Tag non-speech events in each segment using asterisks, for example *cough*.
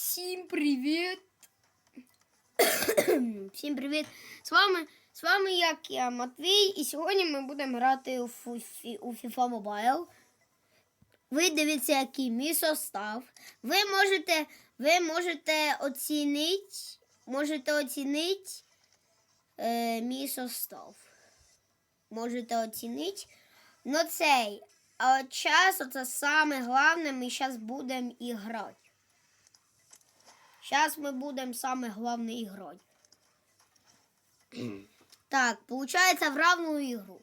Всім привіт! *coughs* Всім привіт! З вами, з вами як я, Матвій, і сьогодні ми будемо грати у, Фу- у FIFA Mobile. Ви дивіться, який мій состав. Ви можете, ви можете оцінити, можете оцінити е, мій состав. Можете оцінити. Ну цей. А от час, це саме головне, ми зараз будемо і грати. Зараз ми будемо саме главний ігрой. так, получається в равну ігру.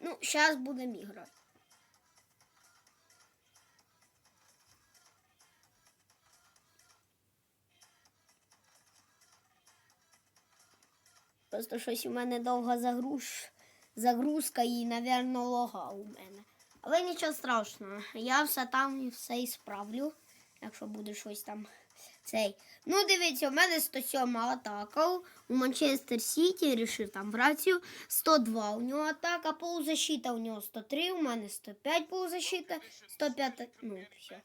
Ну, зараз будемо іграти. Просто щось у мене довго загруж загрузка і, напевно, лога у мене. Але нічого страшного. Я все там і все і справлю, якщо буде щось там цей. Ну, дивіться, у мене 107 атака. У Манчестер Сіті рішив там в рацію. 102 у нього атака, полузащита у нього 103, у мене 105 полузащита, 105, ну, все.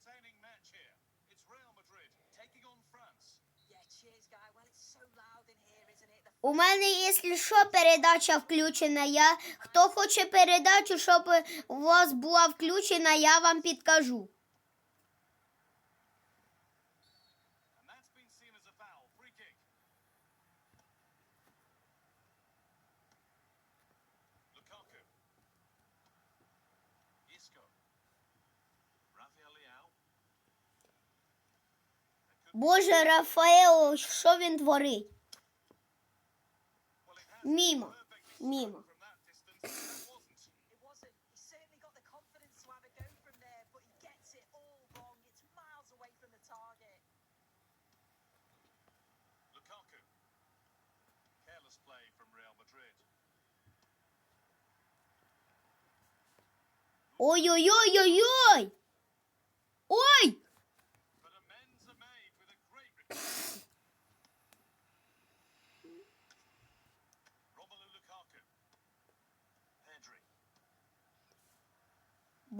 Entertaining match here. It's Real Madrid taking on France. Yeah, cheers, guy. Well, it's so loud in here, isn't it? У мене, якщо що, передача включена. Я, хто хоче передачу, щоб у вас була включена, я вам підкажу. Боже, Рафаело, що він творить? Well, it has Мімо. perfectly Мімо. from that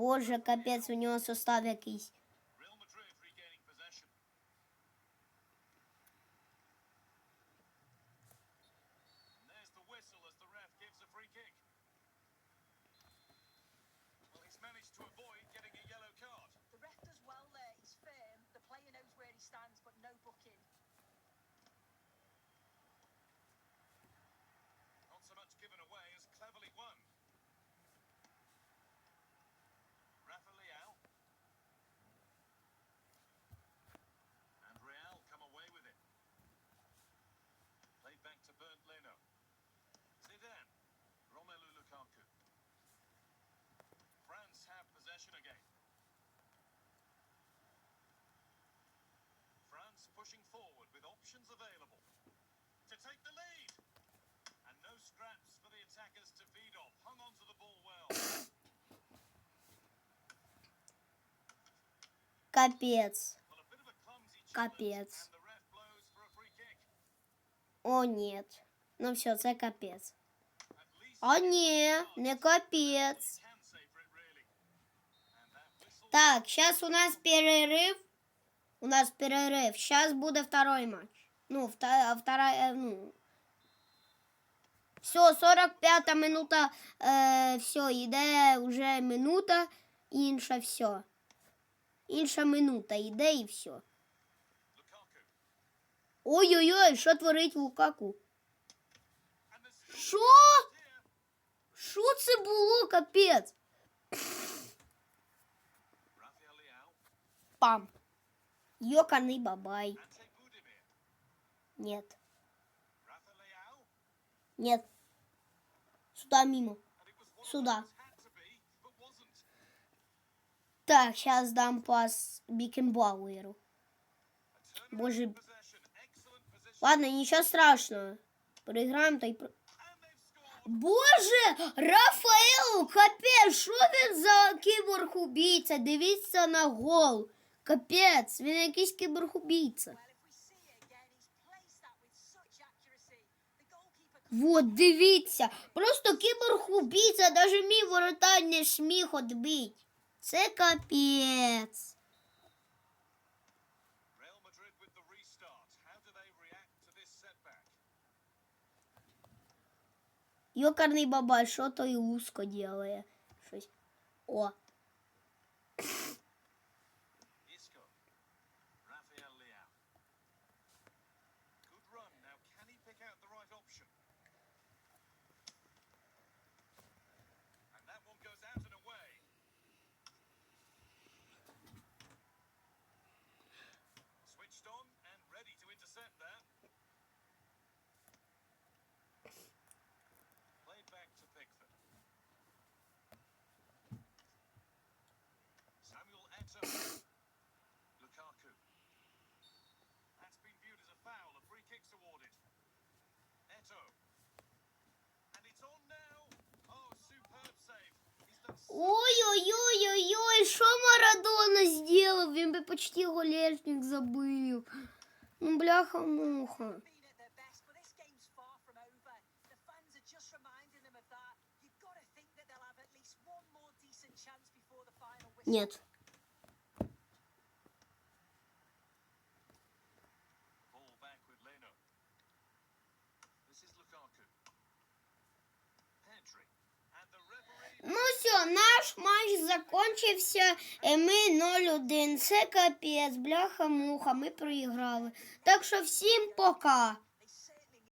Боже, капець, у нього состав якийсь. France pushing forward with options available. To take the lead. And no scraps for the attackers to feed off. Hung on to the ball well. Капец. kick. О, ні. Ну все, це А ні, не that whistle Так, зараз у нас перерыв. У нас перерыв. Сейчас буде второй матч. Ну, вта- вторая, ну. Все, 45 минута. Е, все, йде вже минута. Інша, все. Інша минута йде і все. Lukaku. Ой-ой-ой, що творить Лукаку? And the Що? here. Що це було, капець? Rafael Leao. Пам. Ёканый бабай. Нет. Нет. Сюда мимо. Сюда. Так, сейчас дам пас Бикенбауэру. Боже. Ладно, ничего страшного. Проиграем, то и... Про... Боже, Рафаэл, капец, що він за Киборг убийца. Дивіться на гол. Капец, він якийсь кіберхубійця. Вот, дивіться, просто кіберхубійця, даже мій воротар не сміх отбить. Це капець. Йокарний бабай, що то і узко ділає. Щось. О, Ой-ой-ой-ой-ой, що Марадона зробив? Він би почти голешник забыл. Ну, бляха-муха. Нет. наш матч закончився. Ми 0-1. Це капець, бляха-муха. Ми проіграли. Так що всім пока.